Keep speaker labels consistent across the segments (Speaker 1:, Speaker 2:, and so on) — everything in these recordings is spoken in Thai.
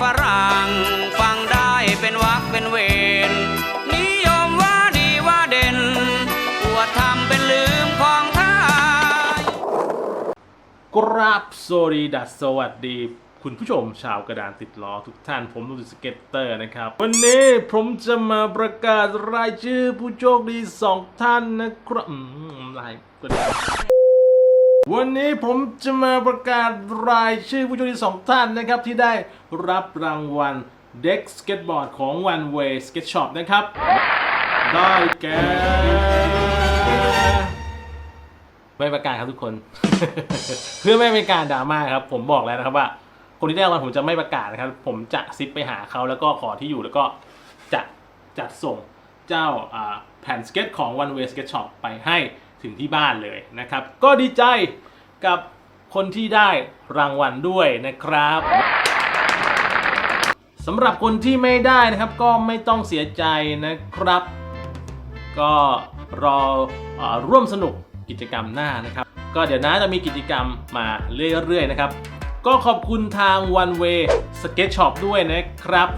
Speaker 1: ฝรั่งฟังได้เป็นวักเป็นเวรนิยมว่าดีว่าเด่นอวดทำเป็นลืมของไทย
Speaker 2: กราบสวัสดีดัสสวัสดี คุณผู้ชมชาวกระดานติดล้อทุกท่านผมดูสเก็ตเตอร์นะครับ วันนี้ผมจะมาประกาศรายชื่อผู้โชคดีสองท่านนะครับอืมลายก็ได้ วันนี้ผมจะมาประกาศรายชื่อผู้โชคดีสองท่านนะครับ ที่ได้รับรางวัลเด็กสเก็ตบอร์ดของ One Way Skate Shop นะครับ ได้แก่ไม่ประกาศครับทุกคน เพื่อไม่เป็นการดราม่าครับ ผมบอกแล้วนะครับว่า คนที่ได้รางวัลผมจะไม่ประกาศนะครับ ผมจะซิปไปหาเขาแล้วก็ขอที่อยู่แล้วก็จะจัดส่งเจ้าอ่าแผ่นสเก็ตของ One Way Skate Shop ไปให้ ถึงที่บ้านเลยนะครับ ก็ดีใจกับคนที่ได้รางวัลด้วยนะครับสำหรับคนที่ไม่ได้นะครับก็ไม่ต้องเสียใจนะครับ ก็รอออร่วมสนุกกิจกรรมหน้านะครับ ก็เดี๋ยวนะจะมีกิจกรรมมาเรื่อยๆนะครับ ก็ขอบคุณทาง One Way Skate Shop ด้วยนะครับ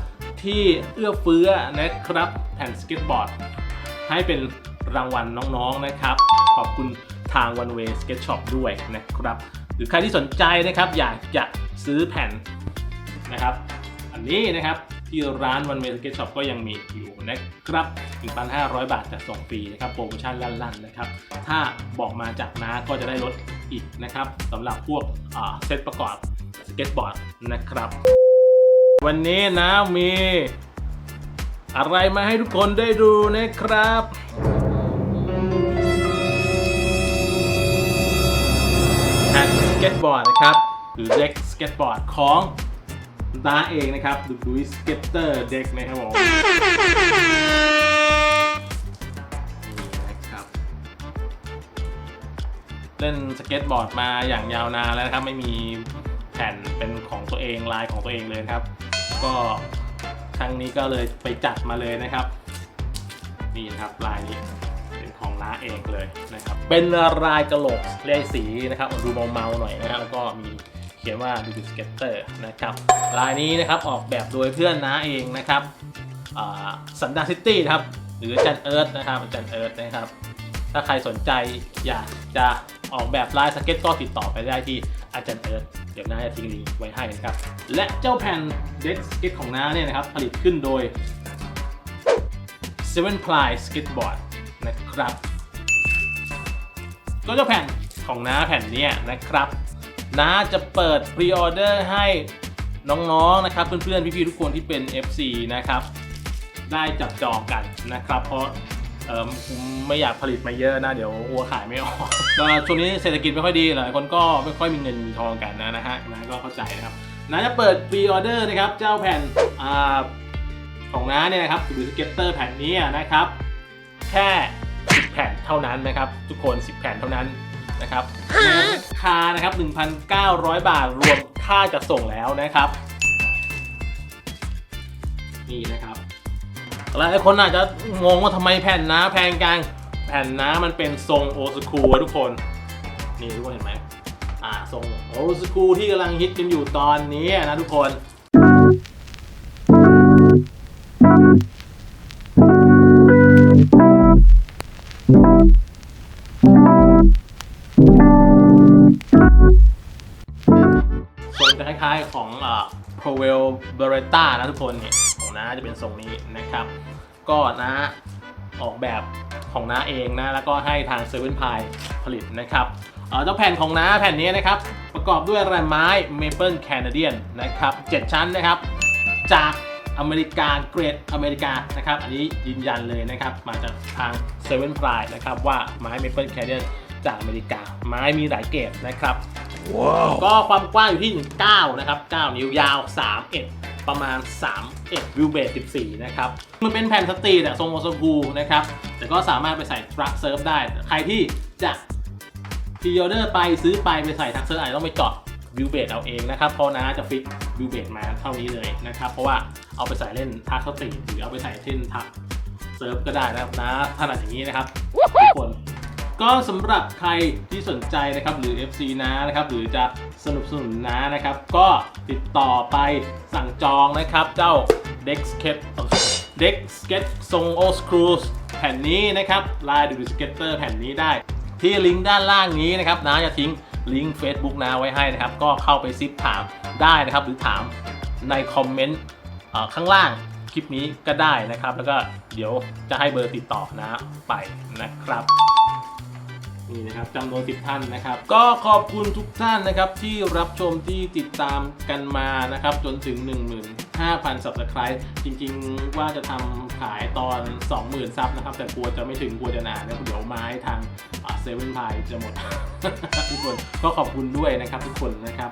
Speaker 2: ที่เอื้อเฟื้อนะครับแผ่นสเก็ตบอร์ดให้เป็น รางวัลน้องๆนะครับ ขอบคุณทาง One Way Skate Shop ด้วยนะครับ หรือใครที่สนใจนะครับอยากจะซื้อแผ่นนะครับ อันนี้นะครับที่ร้าน One Way Skate Shop ก็ยังมีอยู่นะครับ 1,500 บาทจะส่งฟรีนะครับโปรโมชั่นลั่นๆนะครับ ถ้าบอกมาจากน้าก็จะได้ลดอีกนะครับสำหรับพวกเซตประกอบสเก็ตบอร์ดนะครับ วันนี้นะมี อะไรมาให้ทุกคนได้ดูนะครับแผ่นสเก็ตบอร์ดนะครับ หรือเด็กสเก็ตบอร์ดของน้าเองนะครับดูดูสเก็ตเตอร์เด็กนะครับผมมีนะครับเล่นสเก็ตบอร์ดมาอย่างยาวนานแล้วนะครับ ไม่มีแผ่นเป็นของตัวเองลายของตัวเองเลยครับ ก็ ครั้งนี้ก็เลยไปจัดมาเลยนะครับ นี่นะครับลายนี้เป็นของน้าเองเลยนะครับ เป็นลายกระโหลกเลายสีนะครับดูเมาๆหน่อยนะครับแล้วก็มีเขียนว่าดูสเก็ตเตอร์นะครับลายนี้นะครับออกแบบโดยเพื่อนน้าเองนะครับสันดาซิตี้นะครับหรืออาจันเอิร์ธนะครับอาจันเอิร์ธนะครับถ้าใครสนใจอยากจะออกแบบลายสเก็ตก็ติดต่อไปได้ที่อาจารย์เอิร์ธ เดี๋ยวน้าจะทิ้งลิงก์ไว้ให้นะครับ และเจ้าแผ่นเด็กสเก็ตของน้าเนี่ยนะครับ ผลิตขึ้นโดย Seven Ply Skateboard นะครับก็เจ้าแผ่นของน้าแผ่นนี้นะครับน้าจะเปิดพรีออเดอร์ให้น้องๆนะครับ เพื่อนๆ พี่ๆ ทุกคนที่เป็น FC นะครับ ได้จับจองกันนะครับ เพราะ เออไม่อยากผลิตมาเยอะนะ เดี๋ยววัวขายไม่ออกก็ช่วงนี้เศรษฐกิจไม่ค่อยดีหลายคนก็ไม่ค่อยมีเงินมีทองกันนะนะฮะนะก็เข้าใจนะครับน้าจะเปิดพรีออเดอร์นะครับ เจ้าแผ่นอ่าของน้าเนี่ยนะครับหรือสเก็ตเตอร์แผ่นนี้นะครับ แค่ 10 แผ่นเท่านั้นนะครับ ทุกคน 10 แผ่นเท่านั้นนะครับราคานะครับ 1,900 บาทรวมค่าจัดส่งแล้วนะครับ นี่นะครับ หลายคนอาจจะงงว่าทำไมแผ่นน้าแพงจังแผ่นน้ามันเป็นทรงโอสคูทุกคน นี่ทุกคนเห็นไหมอ่าทรงโอสคูที่กำลังฮิตกันอยู่ตอนนี้นะทุกคนทรงจะคล้ายๆของอ่า p r o v e l Beretta นะทุกคนเนี่ของ น้าจะเป็นทรงนี้นะครับ ก็น้าออกแบบของน้าเองนะแล้วก็ให้ทาง Seven Pie ผลิตนะครับเอ่อเจ้าแผ่นของน้าแผ่นนี้นะครับประกอบด้วยแรมไม้ Maple Canadian นะครับ7ชั้นนะครับจากอเมริกาเกรดอเมริกานะครับอันนี้ยืนยันเลยนะครับมาจากทาง Seven Ply นะครับว่าไม้ Maple Canadian จากอเมริกา ไม้มีหลายเกรดนะครับก็ความกว้างอยู่ที่ 9 นะครับ 9 นิ้วยาว 31 ประมาณ 31วิวเบส14 นะครับ มันเป็นแผ่นสตรีทอะทรงโอซกูนะครับ แต่ก็สามารถไปใส่ทรัคเซิร์ฟได้ ใครที่จะพรีออเดอร์ไปซื้อไปไปใส่ทักเซิร์ฟอาจจะต้องไปเจาะวิวเบสเอาเองนะครับ เพราะน้าจะฟิกวิวเบสมาเท่านี้เลยนะครับ เพราะว่าเอาไปใส่เล่นทักสตรีหรือเอาไปใส่เล่นทักเซิร์ฟก็ได้นะครับนะถนัดอย่างนี้นะครับทุกคน ก็สำหรับใครที่สนใจนะครับหรือ FC นะนะครับหรือจะสนับสนุนนะนะครับ ก็ติดต่อไปสั่งจองนะครับเจ้า Dex Skate Dex Skate ทรง Old Screw แผ่นนี้นะครับลายดูสเก็ตเตอร์แผ่นนี้ได้ ที่ลิงก์ด้านล่างนี้นะครับนะจะทิ้งลิงก์ Facebook นะไว้ให้นะครับ ก็เข้าไปซิปถามได้นะครับ หรือถามในคอมเมนต์ข้างล่างคลิปนี้ก็ได้นะครับ แล้วก็เดี๋ยวจะให้เบอร์ติดต่อนะไปนะครับ นี่นะครับจำนวน10ท่านนะครับ ก็ขอบคุณทุกท่านนะครับที่รับชมที่ติดตามกันมานะครับ จนถึง 15,000 subscribe จริงๆ ว่าจะทำขายตอน 20,000ซับนะครับ แต่กลัวจะไม่ถึงกลัวจะนานนะเดี๋ยวไม้ทางเซเว่นพายจะหมด ทุกคนก็ขอบคุณด้วยนะครับทุกคนนะครับ